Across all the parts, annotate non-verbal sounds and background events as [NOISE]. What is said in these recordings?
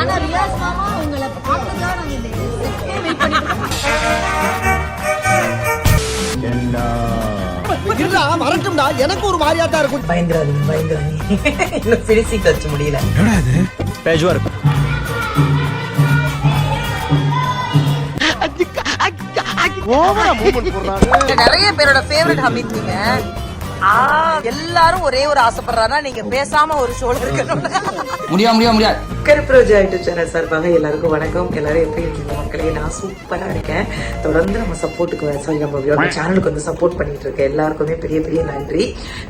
ஆனா ரியாஸ் மாமா உங்களை பார்க்கறதுக்காக நாங்க இந்த செட்டே வெயிட் பண்ணிட்டு இருடா வரட்டும்டா எனக்கு ஒரு மாதிரியா தான் இருக்கும். பயந்துராதீங்க பயந்துராதீங்க இன்னும் ஃபினிஷிங் டச் முடியல. ஓவரா மூவ்மெண்ட் போடுறாங்க நிறைய பேரோட ஃபேவரட் ஹமித் நீங்க. ஆ, எல்லாரும் ஒரே ஒரு ஆசைப்படுறாருன்னா நீங்க பேசாம ஒரு ஷோல இருக்கணும் முடியாது முடியாது முடியாது கருப்புரோஜா யூடியூப் சேனல் சார்பாக எல்லாருக்கும் வணக்கம். எல்லாரும் எப்படி இருக்கீங்க மக்களே? நான் சூப்பரா இருக்கேன். தொடர்ந்து நம்ம சப்போர்ட்டுக்கு சாரி நம்ம சேனலுக்கு வந்து சப்போர்ட் பண்ணிட்டு இருக்க எல்லாருக்குமே பெரிய பெரிய நன்றி.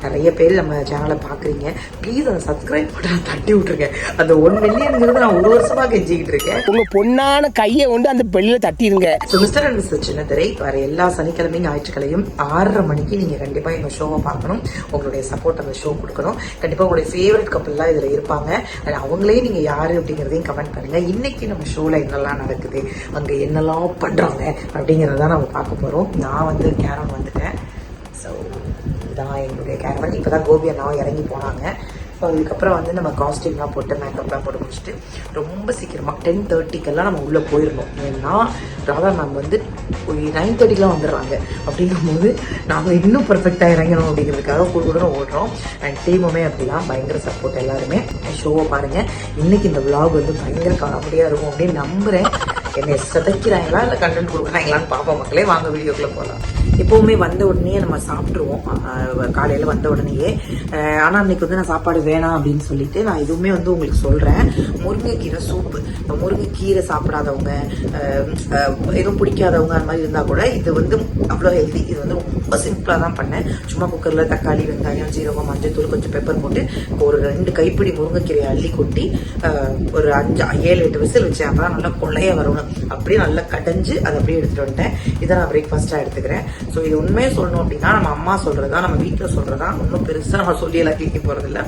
நிறைய பேர் நம்ம சேனலை பாக்குறீங்க ப்ளீஸ் அந்த சப்ஸ்கிரைப் பட்டன் தட்டி விட்டுருங்க. அந்த ஒன் மில்லியன்ங்கிறது நான் ஒரு வருஷமா கெஞ்சிக்கிட்டு இருக்கேன். உங்க பொண்ணான கையை வந்து அந்த பெல்லில தட்டிடுங்க. ஸோ மிஸ்டர் அண்ட் மிஸ்டர் சின்னத்திரை வர எல்லா சனிக்கிழமையும் ஞாயிற்றுக்கிழமையும் ஆறரை மணிக்கு நீங்க கண்டிப்பா எங்க ஷோவை பார்க்கணும். உங்களுடைய சப்போர்ட் அந்த ஷோ கொடுக்கணும். கண்டிப்பா உங்களுடைய ஃபேவரட் கப்பல்லாம் இதுல இருப்பாங்க. And அவங்களே நீங்கள் யார் அப்படிங்கிறதையும் கமெண்ட் பண்ணுங்கள் இன்றைக்கி நம்ம ஷோவில் என்னெல்லாம் நடக்குது அங்கே என்னெல்லாம் பண்ணுறாங்க அப்படிங்கிறதான் நம்ம பார்க்க போகிறோம் நான் வந்து கேரம் வந்துட்டேன். ஸோ இதான் எங்களுடைய கேரவன். இப்பதான் கோபி அண்ணாவும் இறங்கி போனாங்க. ஸோ அதுக்கப்புறம் வந்து நம்ம காஸ்டியூம்லாம் போட்டு மேக்கப்லாம் போட்டு முடிச்சுட்டு ரொம்ப சீக்கிரமாக டென் தேர்ட்டிக்கெல்லாம் நம்ம உள்ளே போயிடணும். ஏன்னா ராதா மேம் வந்து நைன் தேர்ட்டிக்கெலாம் வந்துடுறாங்க. அப்படிங்கும்போது நாங்கள் இன்னும் பர்ஃபெக்டாக இறங்கணும் அப்படிங்கிறதுக்காக கூட கூட ஓடுறோம். அண்ட் டீமுமே அப்படிலாம் பயங்கர சப்போர்ட் எல்லாருமே. ஷோவை பாருங்கள் இன்றைக்கி இந்த vlog வந்து பயங்கர காமெடியாக இருக்கும் அப்படின்னு நம்புகிறேன் என்னை சிதைக்கிறாங்களா? இல்லை கண்டென்ட் கொடுக்குறாங்களான்னு பார்ப்போம் மக்களே. வாங்க வீடியோக்குள்ளே போகலாம் எப்பவுமே வந்த உடனே நம்ம சாப்பிட்ருவோம் காலையில் வந்த உடனேயே. ஆனால் அன்னைக்கு வந்து நான் சாப்பாடு வேணாம் அப்படின்னு சொல்லிட்டு நான் இதுவுமே வந்து உங்களுக்கு சொல்கிறேன் முருங்கைக்கீரை சூப்பு. இந்த முருங்கைக்கீரை சாப்பிடாதவங்க எதுவும் பிடிக்காதவங்க அந்த மாதிரி இருந்தால் கூட இது வந்து அவ்வளோ ஹெல்தி இது வந்து ரொம்ப சிம்பிளாக தான் பண்ணேன். சும்மா குக்கரில் தக்காளி வெங்காயம் சீரகம் மஞ்சள் தூள் கொஞ்சம் பெப்பர் போட்டு ஒரு ரெண்டு கைப்பிடி முருங்கைக்கீரையை அள்ளி கொட்டி ஒரு அஞ்சு ஏழு எட்டு விசில் வச்சேன். அப்பதான் நல்லா கொள்ளைய வரணும் அப்படியே நல்லா கடைஞ்சு அதை அப்படியே எடுத்துட்டு வந்துட்டேன். இதை நான் பிரேக்ஃபாஸ்ட்டாக எடுத்துக்கிறேன். ஸோ இது உண்மையை சொல்லணும் அப்படின்னா நம்ம அம்மா சொல்றதா நம்ம வீட்டில் சொல்கிறதா ஒன்றும் பெருசா நம்ம சொல்லி எல்லாம் கேட்க போகிறதில்ல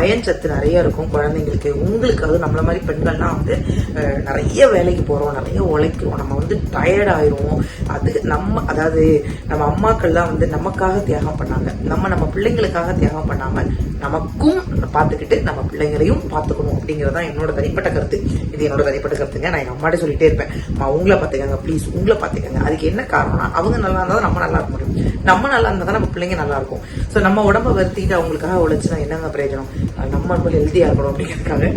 அயன் சத்து நிறைய இருக்கும் குழந்தைங்களுக்கு. உங்களுக்கு அது நம்மள மாதிரி பெண்கள்லாம் வந்து நிறைய வேலைக்கு போகிறோம் நிறைய உழைக்கிறோம். நம்ம வந்து டயர்டாயிரும் அது நம்ம அதாவது நம்ம அம்மாக்கள்லாம் வந்து நமக்காக தியாகம் பண்ணாங்க. நம்ம நம்ம பிள்ளைங்களுக்காக தியாகம் பண்ணாமல் நமக்கும் பார்த்துக்கிட்டு நம்ம பிள்ளைங்களையும் பார்த்துக்கணும் அப்படிங்கிறது தான் என்னோட தனிப்பட்ட கருத்து. இது என்னோட தனிப்பட்ட கருத்துங்க. நான் எங்கள் அம்மாட்டே சொல்லிட்டே இருப்பேன். "அம்மா, உங்களை பார்த்துக்கங்க ப்ளீஸ் உங்களை பார்த்துக்கங்க. அதுக்கு என்ன காரணம்னா அவங்க நல்லா இருந்தால் தான் நம்ம நல்லா இருக்க முடியும். நம்ம நல்லா இருந்தால் தான் நம்ம பிள்ளைங்க நல்லா இருக்கும். ஸோ நம்ம உடம்ப வருத்திட்டு அவங்களுக்காக உழைச்சுனா என்னங்க பிரயோஜனம்? நம்ம ரொம்ப ஹெல்த்தியா இருக்கணும் அப்படிங்கிறதுக்காக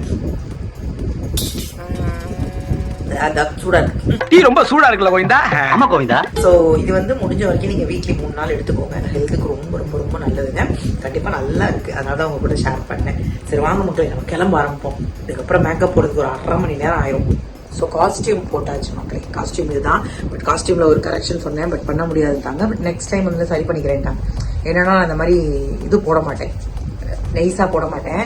அதான் சூடா இருக்கு. டீ ரொம்ப சூடா இருக்குல்ல கோவிந்தா? ஆமா கோவிந்தா. ஸோ இது வந்து முடிஞ்ச வரைக்கும் நீங்கள் வீக்லி மூணு நாள் எடுத்துக்கோங்க. ஹெல்த்துக்கு ரொம்ப ரொம்ப ரொம்ப நல்லதுங்க. கண்டிப்பாக நல்லா இருக்கு. அதனால தான் உங்க கூட ஷேர் பண்ணேன். சரி வாங்க மக்களே நம்ம கிளம்ப ஆரம்பிப்போம். இதுக்கப்புறம் மேக்கப் போடுறதுக்கு ஒரு அரை மணி நேரம் ஆயிரும். ஸோ காஸ்டியூம் போட்டாச்சு மக்களே. காஸ்டியூம் இதுதான். பட் காஸ்டியூமில் ஒரு கரெக்ஷன் சொன்னேன். பட் பண்ண முடியாதுட்டாங்க பட் நெக்ஸ்ட் டைம் வந்து சரி பண்ணிக்கிறேன்ட்டாங்க என்னன்னா நான் இந்த மாதிரி இது போட மாட்டேன். நெய்ஸாக போட மாட்டேன்.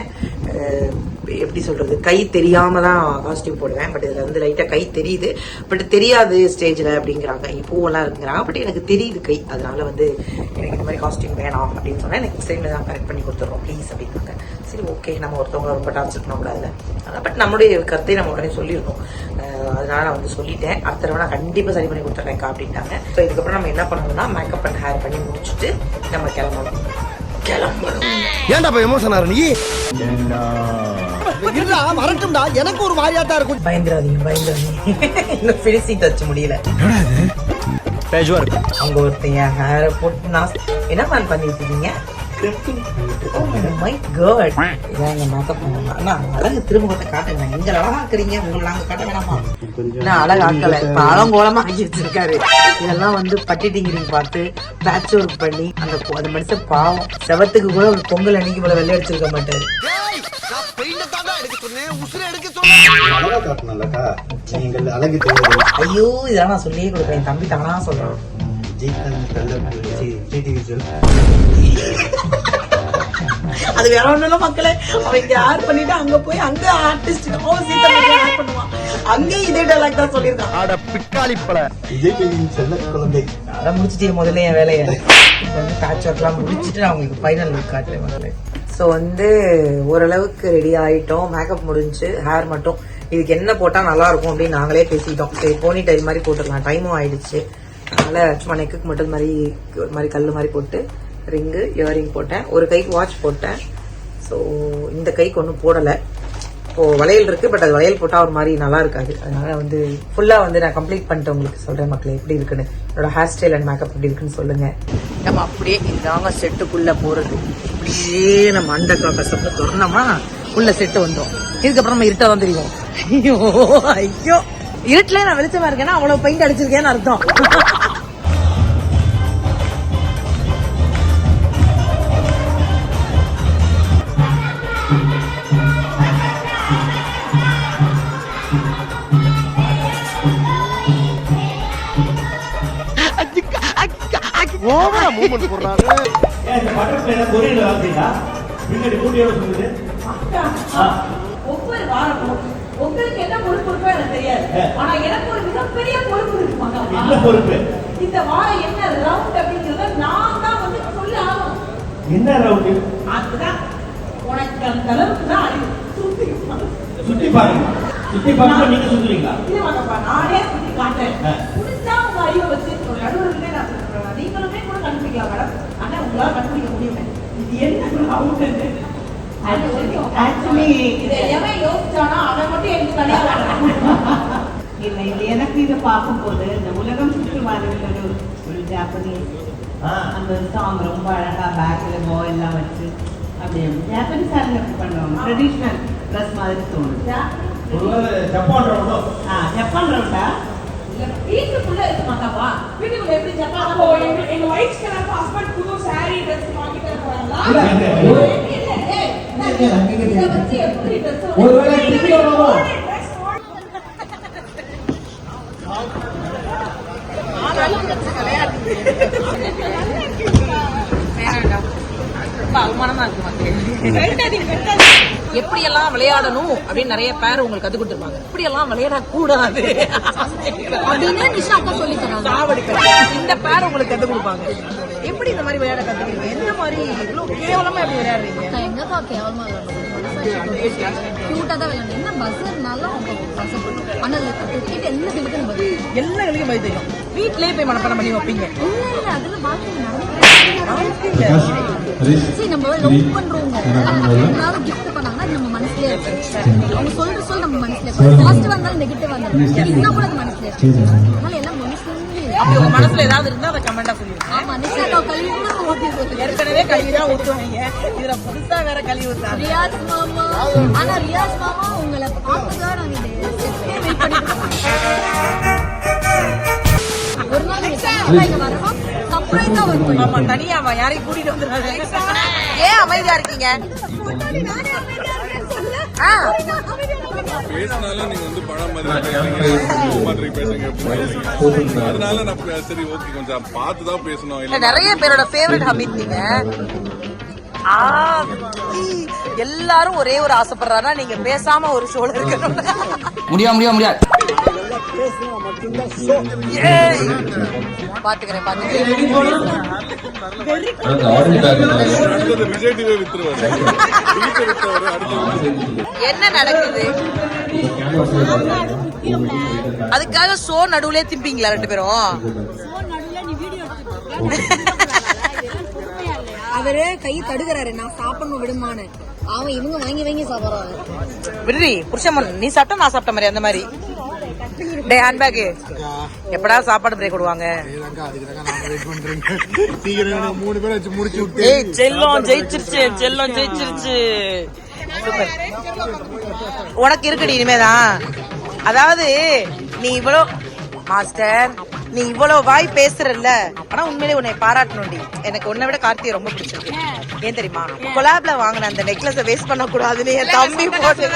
எப்படி சொல்றது கை தெரியாம தான் காஸ்டியூம் போடுவேன். பட் இதுல வந்து லைட்டா கை தெரியுது. பட் தெரியாது ஸ்டேஜ்ல அப்படிங்கிறாங்க. இங்க பூவெல்லாம் இருக்குங்கிறாங்க. பட் எனக்கு தெரியுது கை. அதனால வந்து எனக்கு இந்த மாதிரி காஸ்டியூம் வேணாம் அப்படின்னு சொன்னா நெக்ஸ்ட் டைம்ல தான் கரெக்ட் பண்ணி கொடுத்துறோம் ப்ளீஸ் அப்படின்னாங்க. சரி ஓகே நம்ம ஒருத்தவங்க ரொம்ப டார்ச்சர் பண்ணக்கூடாதுல பட் நம்மளுடைய கருத்தை நம்ம உடனே சொல்லியிருந்தோம் அஹ் அதனால நான் வந்து சொல்லிட்டேன். அடுத்த தடவை நான் கண்டிப்பா சரி பண்ணி கொடுத்துட்றேன்க்கா அப்படின்ட்டாங்க ஸோ இதுக்கப்புறம் நம்ம என்ன பண்ணணும்னா மேக்கப் அண்ட் ஹேர் பண்ணி முடிச்சுட்டு நம்ம கிளம்பணும். கிளம்பணும். ஏன்டா போய் எமோஷன் ஆற நீ? வரட்டும்டா. எனக்கு ஒரு மாதிரியா தான் இருக்கும். பயந்துராதீங்க பயந்துராதீங்க இன்னும் ஃபினிஷிங் டச் முடியல. அங்க ஒருத்தன் என் ஹேரை போட்டு நான் என்ன மேன் பண்ணிட்டு இருக்கீங்க? அண்ணா அழகு திரும்ப காட்டுங்க. எங்க அழகாக்குறீங்க. உங்களை நாங்க காட்ட வேணாமா? நான் அழகாக்கல. இப்ப அலங்கோலமா ஆக்கி வச்சிருக்காரு இதெல்லாம் வந்து பட்டி டிங்கிரிங் பார்த்து பேட்ச் ஒர்க் பண்ணி அந்த பொ- அந்த மனுஷன் பாவம். செவத்துக்கு கூட ஒரு பொங்கல் அன்னைக்கு போல வெள்ளை அடிச்சிருக்க மாட்டாரு. அழகா காட்டணும்லக்கா நீங்கள் அழகு தெரியாது ஐயோ இதெல்லாம் நான் சொல்லியே கொடுப்பேன் என் தம்பி தானா சொல்றான். அது வேற ஒண்ணும் இல்ல மக்களே. அவன் இங்க ஆட் பண்ணிட்டு அங்க போய் அங்க ஆர்டிஸ்ட் அவன் சீதா ஆட் பண்ணுவான். அங்கே இதே டைலாக் தான் சொல்லியிருக்கான். அட பிக்காளி பல. விஜய் டிவியின் செல்ல குழந்தை. அதான் முடிச்சிட்டே முதல்ல என் வேலையை. இப்போ வந்து பேட்ச் ஒர்க்லாம் முடிச்சுட்டு நான் உங்களுக்கு ஃபைனல் லுக் காட்டுறேன் முதல்ல ஸோ வந்து ஓரளவுக்கு ரெடி ஆகிட்டோம் மேக்கப் முடிஞ்சு ஹேர் மட்டும். இதுக்கு என்ன போட்டால் நல்லாயிருக்கும் அப்படின்னு நாங்களே பேசிட்டோம். சரி போனி டைல் மாதிரி போட்டுக்கலாம் டைமும் ஆயிடுச்சு. அதனால் சும்மா நெக்குக்கு மட்டும் மாதிரி ஒரு மாதிரி கல் மாதிரி போட்டு ரிங்கு இயரிங் போட்டேன். ஒரு கைக்கு வாட்ச் போட்டேன். ஸோ இந்த கைக்கு ஒன்றும் போடலை. இப்போ வளையல் இருக்கு பட் அது வளையல் போட்டால் ஒரு மாதிரி நல்லா இருக்காது. அதனால வந்து ஃபுல்லாக வந்து நான் கம்ப்ளீட் பண்ணிட்டு உங்களுக்கு சொல்கிறேன் மக்களே எப்படி இருக்குன்னு. என்னோட ஹேர் ஸ்டைல் அண்ட் மேக்கப் எப்படி இருக்குன்னு சொல்லுங்க. நம்ம அப்படியே இதாங்க செட்டுக்குள்ளே போகிறது அப்படியே நம்ம அண்டக்கா கசப்பு திறந்தோம்னா உள்ள செட்டு வந்துடும் இதுக்கப்புறம் நம்ம இருட்டா தான் தெரியும். ஐயோ ஐயோ. இருட்டில் நான் வெளிச்சமா இருக்கேன்னா அவ்வளோ பெயிண்ட் அடிச்சிருக்கேன்னு அர்த்தம். ஓவரா மூவ்மெண்ட் போடுறாரு. ஒவ்வொரு வாரமும் உங்களுக்கு என்ன பொறுப்பு இருக்கோ எனக்கு தெரியாது. ஆனா எனக்கு ஒரு மிகப்பெரிய பொறுப்பு இருக்கு மகா. இந்த வாரம் என்ன ரவுண்ட் அப்படிங்கறத நான் தான் வந்து சொல்லி ஆகணும். என்ன ரவுண்டு அதுதான். உனக்கு அந்த அளவுக்கு தான் அறிவு. சுத்தி சுத்தி பாருங்க. சுத்தி பாருங்க நீங்க சுத்துறீங்களா? இது வாங்கப்பா நானே சுத்தி காட்டுறேன் ஆ. முடிஞ்சா உங்க அறிவை வச்சு ஒரு நடுவர்களே நான் சொல்றேன் நீங்களுமே கூட கண்டுபிடிக்கலாம் மேடம் ஆனா உங்களால கண்டுபிடிக்க முடியுமே ரவுண்ட் ஆக்சுவலி எவன் யோசிச்சானா அவன் மட்டும் எனக்கு வரணும் இல்லை இல்லை எனக்கு இதை பார்க்கும்போது இந்த உலகம் சுற்றுவார்கள் ஒரு ஒரு ஜாப்பனீஸ் ஆ. அந்த சாங் ரொம்ப அழகா பேக்கில் போ எல்லாம் வச்சு அப்படியே ஜாப்பனீஸ் ஆளுங்க எப்படி பண்ணுவாங்க? ட்ரெடிஷ்னல் ட்ரெஸ் மாதிரி தோணுது. ஒருவேளை ஜப்பான் ரவுண்டோ ஆ ஜப்பான் ரவுண்டா வீட்டுக்குள்ள இருக்க மாட்டாவா வீட்டுக்குள்ள எப்படி ஜப்பான் அப்போ எங்க எங்க ஒயிட் கலர் ஹஸ்பண்ட் புது சாரி ட்ரெஸ் வாங்கி தர போறாங்களா இல்ல, இல்ல. இல்ல ஏய் இத வச்சு எப்படி ட்ரெஸ் ஒருவேளை திரும்பி வருமோ? அவமானமா இருக்கு மக்களே எப்படி எல்லாம் விளையாடணும் அப்படின்னு நிறைய பேர் உங்களுக்கு கத்து கொடுத்துருப்பாங்க. இப்படி எல்லாம் விளையாடக்கூடாது அப்படின்னு நிஷா அக்கா சொல்லி தராங்க. இந்த பேர் உங்களுக்கு கத்து கொடுப்பாங்க. எப்படி இந்த மாதிரி விளையாட கத்துக்கிறீங்க? எந்த மாதிரி இவ்வளவு கேவலமா எப்படி விளையாடுறீங்க? நான் எங்கப்பா கேவலமா கியூட்டா தான் விளையாடணும் என்ன பஸ்ஸர்னாலும் அவங்க கஷ்டப்படும் ஆனா அதுல கிரிக்கெட் என்ன கிரிக்கெட் பதில் எல்லா போய் தெரியும். வீட்லயே போய் மனப்பாடம் பண்ணி வைப்பீங்க. இல்ல இல்ல அதுல வாழ்க்கை நடந்து சரி நம்ம லவ் மனசுலயே இருக்கு அவங்க சொல்ற சொல் நம்ம மனசுல பாசிட்டிவ் வந்தாலும் நெகட்டிவ் வந்தாலும் இருந்தா கூட அது மனசுல இருக்கு. அதனால எல்லாம் மனசுல அப்படி உங்க மனசுல ஏதாவது இருந்தா அதை கமெண்டா சொல்லிருங்க ஆமா நிஷா கல்வி கூட ஓகே சொல்லுங்க ஏற்கனவே கழுவி தான் ஊத்துவாங்க. இதுல புதுசா வேற கழுவி ரியாஸ் மாமா. ஆனா ரியாஸ் மாமா உங்களை பார்த்துதான் நாங்க ஒரு நாள் இங்க வரணும். சர்ப்ரைஸா வருவோம் ஆமா தனியாவா யாரையும் கூட்டிட்டு வந்துடாது ஏன் அமைதியா இருக்கீங்க? பேசினாலும் நீங்க வந்து பழம் மாதிரி பேசுங்க. அதனால நான் பே- சரி ஓகே கொஞ்சம் பார்த்து தான் பேசணும். நிறைய பேரோட ஃபேவரட் ஹமீத் நீங்க. எல்லாரும் ஒரே ஒரு ஆசைப்படுறாருன்னா நீங்க பேசாம ஒரு ஷோல இருக்கணும். முடியாது முடியாது முடியாது வித்தவர் அடுத்தது என்ன நடக்குது? அதுக்காக ஷோ நடுவுல திம்பிங்களா ரெண்டு பேரும்? அவரு கை தடுக்கிறாரு நான் சாப்பிடணும் விடுமான்னு. அவன் இவங்க வாங்கி வாங்கி சாப்பிடுறாரு. விடுறி புருஷன் நீ சாப்பிட்டா நான் சாப்பிட்ட மாதிரி அந்த மாதிரி. டே ஹேண்ட்பேக் எப்படா சாப்பாடு பிரேக் விடுவாங்க? செல்லம் ஜெயிச்சிருச்சு செல்லம் ஜெயிச்சிருச்சு. உனக்கு இருக்குடி இனிமேதான். அதாவது நீ இவ்வளோ மாஸ்டர் நீ இவ்வளவு வாய் பேசுறல்ல. ஆனா உண்மையிலே உன்னை பாராட்டணும்டி. எனக்கு உன்னை விட கார்த்தியை ரொம்ப பிடிச்சிருக்கு. ஏன் தெரியுமா? கொலாப்ல வாங்கின அந்த நெக்லஸ வேஸ்ட் பண்ண கூடாதுன்னு என் தம்பி போட்டு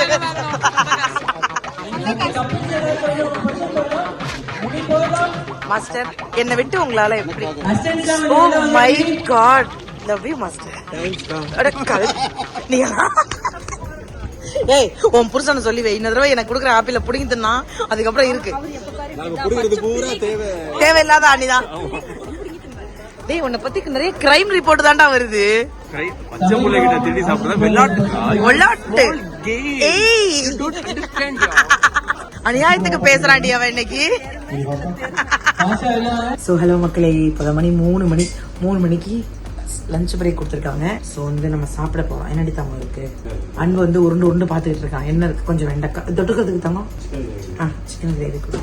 மாஸ்டர் என்னை விட்டு உங்களால எப்படி? ஓ my god love you master அட கல். நீங்க ஏய் உன் புருஷனை சொல்லி வை. இந்த தடவை எனக்கு கொடுக்குற ஆப்பிள புடிங்கி தின்னா அதுக்கப்புறம் இருக்கு. தேவையில்லாத அணிதான் டேய் உன்னை பத்தி நிறைய கிரைம் ரிப்போர்ட் தான்டா வருது. பச்சை பிள்ளைகிட்ட திருடி சாப்பிடுறதா? வெள்ளாட்டு. [LAUGHS] விளாட்டு ஏய். [LAUGHS] அநியாயத்துக்கு பேசுறாண்டி அவன் இன்னைக்கு. ஸோ ஹலோ மக்களே. இப்போ மணி மூணு மணி. மூணு மணிக்கு லஞ்ச் பிரேக் கொடுத்துருக்காங்க. ஸோ வந்து நம்ம சாப்பிட போறோம். என்னடி தங்கம் இருக்கு? அன்பு வந்து உருண்டு உருண்டு பார்த்துக்கிட்டு இருக்கான். என்ன இருக்கு? கொஞ்சம் வெண்டைக்காய். தொட்டுக்கிறதுக்கு தங்கம்? ஆ சிக்கன் கிரேவி கொடு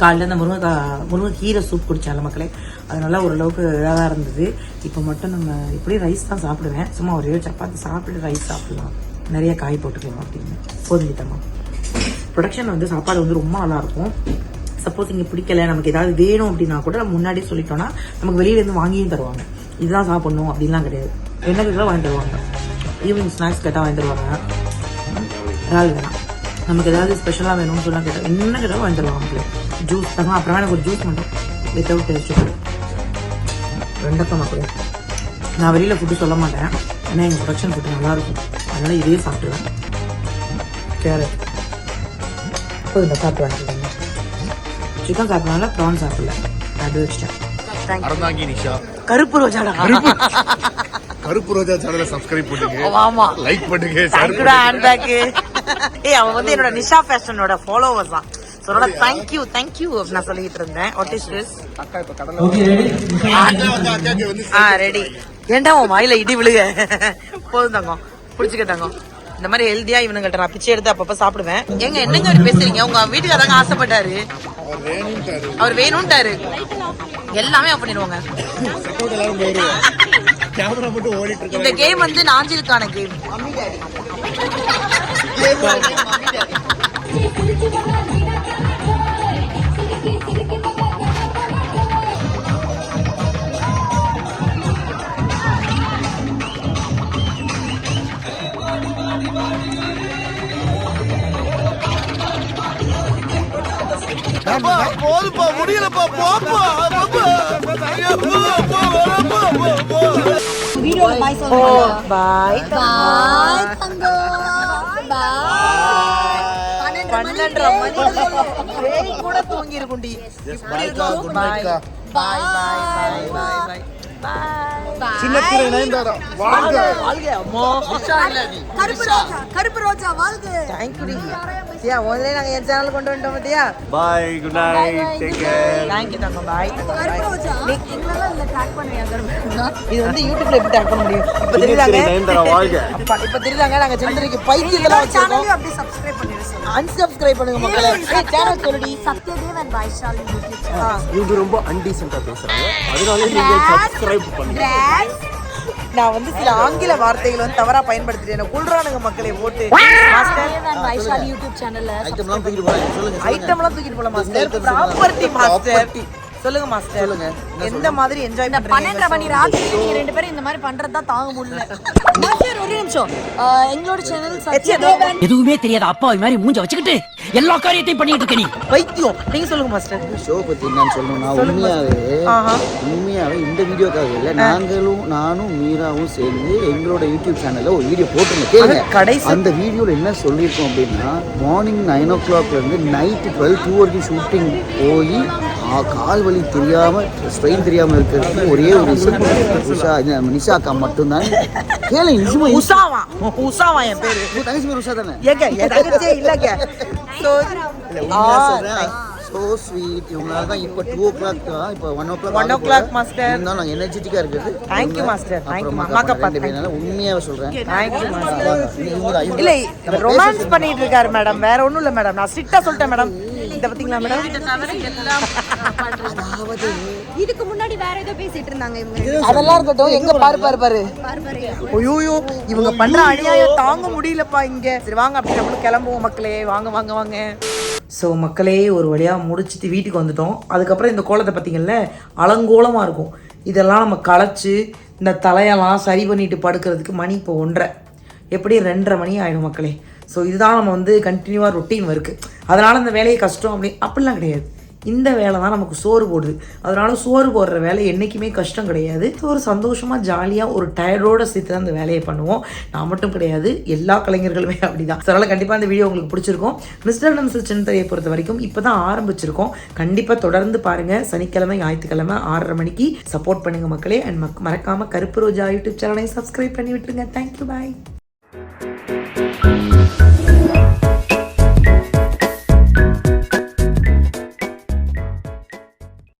காலைல இந்த முருங்கை முருங்கைக்கீரை சூப் குடிச்சால மக்களே. அதனால ஓரளவுக்கு இதாக தான் இருந்தது. இப்போ மட்டும் நம்ம இப்படி ரைஸ் தான் சாப்பிடுவேன். சும்மா ஒரே ஒரு சப்பாத்தி சாப்பிட்டு ரைஸ் சாப்பிடலாம். நிறைய காய் போட்டுக்கலாம் அப்படின்னு. போதும் ப்ரொடக்ஷன் வந்து சாப்பாடு வந்து ரொம்ப நல்லாயிருக்கும் சப்போஸ் இங்கே பிடிக்கல நமக்கு ஏதாவது வேணும் அப்படின்னா கூட நம்ம முன்னாடியே சொல்லிட்டோம்னா நமக்கு வெளியில இருந்து வாங்கியும் தருவாங்க. இதுதான் சாப்பிடணும் அப்படின்லாம் கிடையாது. என்ன கேட்டாலும் வாங்கி தருவாங்க ஈவினிங் ஸ்நாக்ஸ் கேட்டால் வாங்கி தருவாங்க இறால் வேணாம். நமக்கு ஏதாவது ஸ்பெஷலாக வேணும்னு சொன்னா கேட்டால் என்ன கேட்டாலும் வாங்கி தருவாங்க மக்களே ஜூஸ் தங்க அப்புறமா எனக்கு ஒரு ஜூஸ் மட்டும். வித்தவுட் சுகர் வெண்டக்காய் மக்களே நான் வெளியில் ஃபுட்டு சொல்ல மாட்டேன். ஏன்னா எங்கள் ப்ரொடக்ஷன் ஃபுட்டு நல்லா இருக்கும். அதனால இதே சாப்பிடுவேன் கேரட் இப்போ இந்த சாப்பிட்டு வாங்கிக்கோங்க சிக்கன் சாப்பிடனால ப்ரான் சாப்பிடல. அது வச்சிட்டேன் கருப்பு ரோஜாடா கருப்பு ரோஜா சேனலை சப்ஸ்கிரைப் பண்ணுங்க. ஆமா லைக் பண்ணுங்க ஏய் அவன் வந்து என்னோட நிஷா ஃபேஷனோட ஃபாலோவர்ஸ் தான் சொன்னோட தேங்க்யூ தேங்க்யூ அப்படின்னு நான் சொல்லிட்டு இருந்தேன். What is this okay ready பண்ணுங்க. ஆ ரெடி ஏன்டா உன் வாயில இடி விழுக? போதும் தங்கம். புடிச்சுக்க தங்கம். இந்த மாதிரி ஹெல்தியா இவனுங்கள்ட்ட நான் பிச்சை எடுத்து அப்பப்ப சாப்பிடுவேன். ஏங்க என்னங்க இப்படி பேசுறீங்க? உங்க வீட்டுக்காரங்க ஆசைப்பட்டாரு. அவர் வேணும்ட்டாரு. அவர் எல்லாமே ஆஃப் பண்ணிடுவாங்க. Support எல்லாரும் போயிருவோம். கேமரா மட்டும் ஓடிட்டு இந்த கேம் வந்து நாஞ்சிலுக்கான கேம் போதுப்பா முடியலப்பா போப்பா பாய் பாய் தங்கம் பன்னெண்டரை மணி பேய் கூட தூங்கி இப்படி இருக்கும் பாய் பாய் பாய் பாய் பாய் பாய் சின்ன திரை நயன்தாரா வாழ்க. வாழ்க அம்மா. கருப்பு ரோஜா கருப்பு ரோஜா வாழ்க. தேங்க்யூ தியா முதல்ல நாங்க என் சேனல் கொண்டு வந்துட்டோம் குட் நைட் டேக் கேர் தங்க கருப்பு ரோஜா பண்ணுவியா கருப்பு இது வந்து யூடியூப்ல எப்படி டேக் பண்ண முடியும்? இப்ப தெரியுதாங்க? நயன்தாரா வாழ்க. அப்ப இப்ப தெரியுதாங்க? நாங்க வச்சிருக்கோம். அப்படியே சப்ஸ்கிரைப் பண்ணிடு சொல்லு அன்சப்ஸ்கிரைப் பண்ணுங்க மக்களே. ஏய் சேனல் சொல்லுடி. சத்யதேவன் வைஷாலி யூடியூப் சேனல் இவங்க ரொம்ப அன்டீசென்ட்டா பேசுறாங்க. அதனால நீங்க சப்ஸ்கிரைப் பண்ணுங்க. நான் வந்து சில ஆங்கில வார்த்தைகள் வந்து தவறா பயன்படுத்திட்டேன். குள்றானுங்க மக்களே போட்டு மாஸ்டர் சத்யதேவன் வைஷாலி யூடியூப் சேனல்ல ஐட்டம்லாம் தூக்கிட்டு போறாங்க சொல்லுங்க ஐட்டம்லாம் தூக்கிட்டு போல மாஸ்டர் ப்ராப்பர்ட்டி மாஸ்டர் சொல்லுங்க. மாஸ்டர் சொல்லுங்க எந்த மாதிரி என்ஜாய் இந்த பன்னெண்டரை மணி பண்றீங்க ராத்திரி நீங்க ரெண்டு பேரும் இந்த மாதிரி பண்றது தான் தாங்க முடியல. ஒரு நிமிஷம். ஆஹ் எங்களோட சேனல் எதுவுமே தெரியாத. அப்பா மாதிரி மூஞ்ச வச்சுக்கிட்டு. எல்லா காரியத்தையும் பண்ணிட்டு இருக்க நீ. பைத்தியம் நீங்க சொல்லுங்க மாஸ்டர் ஷோ பத்தி என்னன்னு சொல்லணும்னா உண்மையாவே. உண்மையாவே இந்த வீடியோக்காக இல்ல நாங்களும் நானும் மீராவும் சேர்ந்து எங்களோட யூடியூப் சேனல்ல ஒரு வீடியோ போட்டிருந்தோம். கேளுங்க கடைசி- அந்த வீடியோல என்ன சொல்லியிருக்கோம் அப்படின்னா மார்னிங் நைன் ஓ கிளாக்ல இருந்து நைட் டுவெல் டூ வரைக்கும் ஷூட்டிங் போய் ஆ, கால் வலி தெரியாம ஸ்ட்ரெயின் தெரியாம இருக்கிறதுக்கு ஒரே ஒரு விஷயம் உஷா நிஷா அக்கா மட்டும்தான். கேளுங்க நிஜமா உஷாவா? உஷாவா என் பேரு? தங்கச்சி பேர் உஷா தானே? ஏங்க என் தங்கச்சியே இல்லங்க. [LAUGHS] ஸோ ஸ்வீட் இவங்களால தான் இப்போ டூ ஓ கிளாக் தான் இப்போ one o'clock One o'clock, master. இருந்தாலும் நாங்கள் எனர்ஜெட்டிக்காக இருக்குது. Thank you, அப்புறம் ma- மக்கா மாக்கப்பா, ரெண்டு thank பேரும் உண்மையாக சொல்கிறேன் Thank you, master. இல்ல ரொமான்ஸ் பண்ணிட்டு இருக்காரு மேடம் வேற ஒண்ணும் இல்ல மேடம் நான் ஸ்ட்ரிக்ட்டா சொல்லிட்டேன் மேடம் இந்த பாத்தீங்களா மேடம் இதுக்கு முன்னாடி வேற ஏதோ பேசிட்டு இருந்தாங்க இவங்க. அதெல்லாம் இருக்கட்டும். எங்க பாரு பாரு பாரு. ஐயோயோ இவங்க பண்ற அநியாயம் தாங்க முடியலப்பா இங்க. சரி வாங்க அப்படி நம்மளும் கிளம்புவோம் மக்களே. வாங்க வாங்க வாங்க. ஸோ மக்களே ஒரு வழியாக முடிச்சிட்டு வீட்டுக்கு வந்துட்டோம். அதுக்கப்புறம் இந்த கோலத்தை பார்த்தீங்கல்ல அலங்கோலமாக இருக்கும். இதெல்லாம் நம்ம களைச்சு இந்த தலையெல்லாம் சரி பண்ணிட்டு படுக்கிறதுக்கு மணி இப்போ ஒன்றரை. எப்படி ரெண்டரை மணி ஆகிடும் மக்களே. ஸோ இதுதான் நம்ம வந்து கண்டினியூவாக ரொட்டீன் இருக்குது அதனால் அந்த வேலையை கஷ்டம் அப்படி அப்படிலாம் கிடையாது. இந்த வேலை தான் நமக்கு சோறு போடுது. அதனால சோறு போடுற வேலை என்றைக்குமே கஷ்டம் கிடையாது. ஒரு சந்தோஷமாக ஜாலியாக ஒரு டயர்டோட சேர்த்து தான் அந்த வேலையை பண்ணுவோம். நான் மட்டும் கிடையாது எல்லா கலைஞர்களுமே அப்படிதான். தான் அதனால் கண்டிப்பாக இந்த வீடியோ உங்களுக்கு பிடிச்சிருக்கும். மிஸ்டர் அண்ட் மிஸ்டர் சின்னத்தையை பொறுத்த வரைக்கும் இப்போ தான் ஆரம்பிச்சிருக்கோம். கண்டிப்பாக தொடர்ந்து பாருங்கள் சனிக்கிழமை ஞாயிற்றுக்கிழமை ஆறரை மணிக்கு சப்போர்ட் பண்ணுங்கள் மக்களே. அண்ட் மறக்காமல் கருப்பு ரோஜா யூடியூப் சேனலை சப்ஸ்கிரைப் பண்ணி விட்டுருங்க. Thank you bye